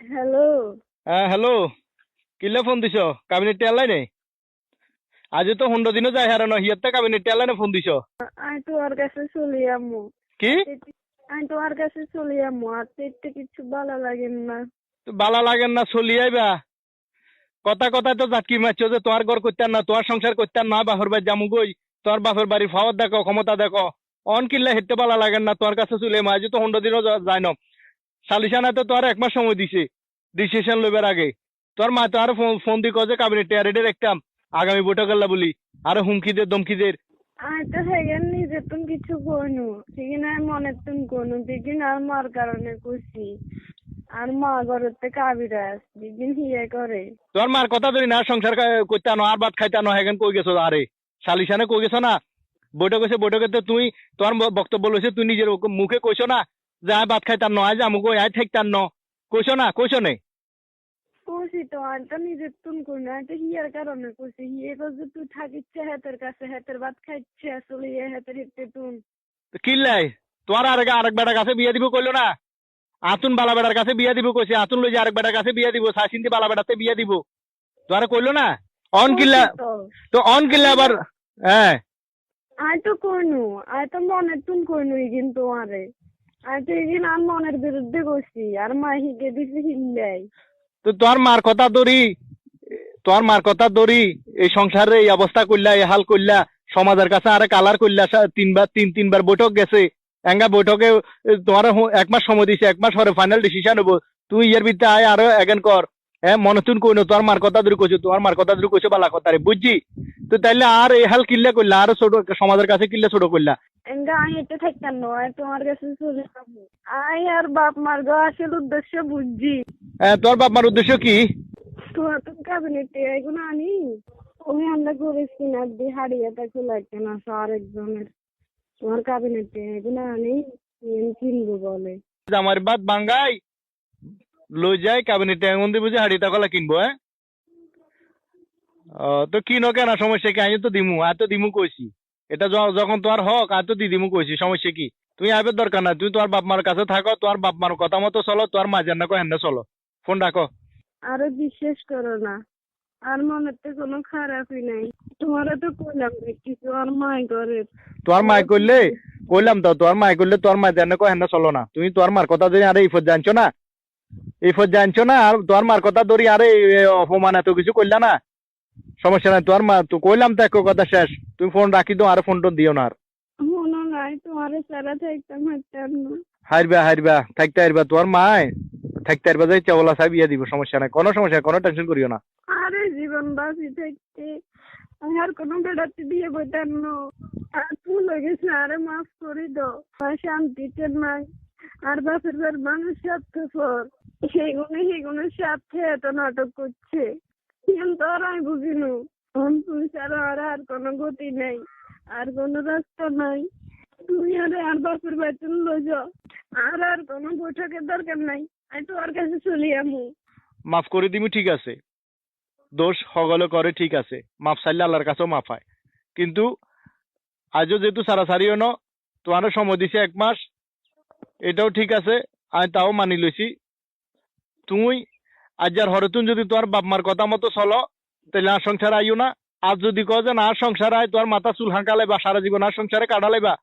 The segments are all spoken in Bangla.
হ্যালো। হ্যাঁ হ্যালো। কিলে ফোন দিছ? কাবিনেট টেলাই নেই? আজ তো হুন্ডো দিনও যায় হারানো হিয়াতে কাবিনেট টেলাই না ফোন দিছ? আমি তোমার কাছে চলে যাব কি? আমি তোমার কাছে চলে যাব আর তো একটু কিছু ভালো লাগে না। তো বালা লাগেন না চলি আইবা কথা কথায় তো জাটকি মারছো যে তোমার ঘর করতেন না তোমার সংসার করতেন না বাপের বাড়ি জামু গই তোমার বাপের বাড়ির ফাওয়ার দেখো ক্ষমতা দেখো। অন কিল্লা হেঁটে বালা লাগেন না তোমার কাছে চলে মা আজ তো হুন্ডো দিনও যায় না। সালিশানা তো তোমার এক মাস সময় দিছে। ডিসিশন লইবার আগে। তোর মা তো আরও ফোন দি কছে কাবিনেট টেয়ারেডে দেখতাম আগামী বৈঠক আল্লাহ বলি। আরও হুমকিদের দমকিদের সেখানে নিজে তুমি কিছু কইনু। ঠিক না মনে তুমি কোনো আর মার কারণে খুশি আর মা ঘরের থেকে আবিরাস দিদিন হিয়ে করে তোর মার কথা ধরি না সংসার করতে আনো আর ভাত খাইতে আনো হেগেন কই গেছো আরে সালিশানে কই গেছো না? বৈঠক হয়েছে বৈঠকে তো তুই তোর বক্তব্য লইছে তুই নিজের মুখে কইছো না। যে আয় ভাত খাইতে আনো আজ আমুক আয় ঠেকতে আনো কইছো না কইছো নে খুশি তো তো নিজে তুমি কোনো আমি তো হিয়ার কারণে খুশি হিয়ে করছে তুই থাকিচ্ছে হাতের কাছে হাতের ভাত খাইছে আসলে ইয়ে হাতের হিতে তুমি তো কিল্লাই তোর আরেক আরেক বেটার কাছে বিয়ে দিব কইলো না আতুন বালা বেটার কাছে বিয়ে দিব কইছে আতুন লই যে আরেক বেটার কাছে বিয়ে দিব সাসিন্দি বালা বেটাতে বিয়ে দিব তোরা কইলো না অন কিল্লা তো তো অন কিল্লা আবার হ্যাঁ আমি তো কইনু আমি তো মনের তুন কইনু ইগিন তোমারে আমি ইগিন আর মনের বিরুদ্ধে আর মা হিগে হিল্লাই তো তোর মার কথা ধরি, তোর মার কথা ধরি, এই সংসারে এই অবস্থা করলা, এই হাল সমাজের কাছে আরে কালার করলা, সা- তিনবার, তিন, তিনবার বৈঠক গেছে। এঙ্গা বৈঠকে তোমার এক মাস সময় দিছে, এক মাস পরে ফাইনাল ডিসিশন হব। তুই ইয়ার বিদ্যা আয়, আরও এগেন কর। হ্যাঁ মনে তুন কইনো তোর মার কথা ধরে কইছো তোমার মার কথা ধরে কইছো বালা কথা রে বুঝছি? তো তাইলে আর এই হাল কিল্লা করলা আরও ছোট সমাজের কাছে কিল্লা ছোট এঙ্গা আমি এটা থাকতাম না তোমার কাছে চলে যাব। আই আর বাপ মার গো আসল উদ্দেশ্য বুঝছি। হ্যাঁ তোর বাপ মার উদ্দেশ্য কি? তোমার তো ক্যাবিনেটে এগুলো আনি। ওই আমরা করেছি না খোলা একটা না আরেকজনের তোমার ক্যাবিনেটে এগুলো আনি কিনবো বলে। আমার বাদ বাঙ্গাই লই যাই ক্যাবিনেটে এমন দিব যে হাড়ি টাকা কিনবো হ্যাঁ তো কিনো কেন সমস্যা কি? আমি তো দিমু আর তো দিমু কইছি এটা যখন তোমার হক আর তো কইছি সমস্যা কি? তুমি আইবার দরকার না তুমি তোমার বাপ মার কাছে থাকো তোমার বাপ মার কথা মতো চলো তোমার মা জানা কো চলো। ফোন রাখো আরও বিশ্বাস করো না আর মনের তো কোনো খারাপই নাই। তো কইলাম কিছু আর মাই করে তোমার করলে কইলাম তো তোমার করলে তোমার মা জানা কো চলো না। তুমি তোমার মার কথা ধরে আরে ইফত জানছো না ইফত জানছো না আর তোমার মার কথা ধরি আরে অপমান এত কিছু করলা না। সমস্যা নাই তোমার মা তো কইলাম তো এক কথা শেষ। তুমি ফোন রাখি দাও আর ফোন টোন দিও না আর। হারবা হারবা থাকতে হারবা মায় থাকতে হারবা যাই চাওলা সাহেব ইয়ে দিব সমস্যা নাই। কোনো সমস্যা কোনো টেনশন করিও না। আরে জীবন বাঁচি থাকতে। আমি আর কোনো বেড়াতে দিয়ে বইতাম না। আর ভুল হয়ে গেছে আরে মাফ করে দাও। শান্তিতে নাই। আর বাপের মানুষ স্বার্থপর। সেগুলো সেগুলো স্বার্থে এত নাটক করছে। কিন্তু আর আমি বুঝিনু তুই ছাড়া আর আর কোনো গতি নেই, আর কোনো রাস্তা নাই। তুই আর আর বাপের বেতন লই যাও, আর আর কোনো বৈঠকের দরকার নাই। আমি তোর কাছে চলে আমু। মাফ করে দিবি ঠিক আছে। দোষ হগলে করে ঠিক আছে। মাফ চাইলে আল্লাহর কাছেও মাফ হয়। কিন্তু আজও যেহেতু সারাসারিও ন, তোমারও সময় দিছে এক মাস, এটাও ঠিক আছে। আমি তাও মানি লইছি। তুই আজ আর হরতুন যদি তোমার বাপ মার কথা মতো চলো তাহলে আর সংসার আইও না। আর যদি কও যে না সংসার আয় তোমার মাথা চুল হাঁকালে বা সারা জীবন আর সংসারে কাটালাইবা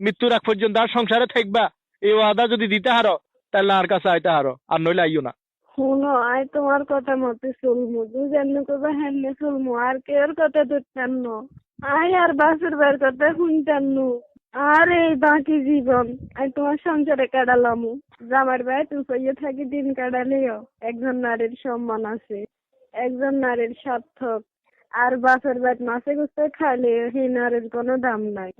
মৃত্যুর আগ পর্যন্ত আর সংসারে থাকবা। এই ওয়াদা যদি দিতে হারো তাহলে আর কাছে আইতে হারো, আর নইলে আইও না। শুনো আই তোমার কথা মতে চলমু। তুই জানি কবে হ্যান্নে চলমু, আর কেউর কথা ধরতাম ন। আই আর বাসের বার কথা শুনতাম নু। আর, বাকি জীবন। আমি তোমার সংসারে কাটালাম জামার ভাই তুই থাকি দিন কাটালেও একজন নারীর সম্মান আছে, একজন নারীর সার্থক। আর বাসের বাদ মাসে গুছতে খাইলে সেই নারীর কোনো দাম নাই।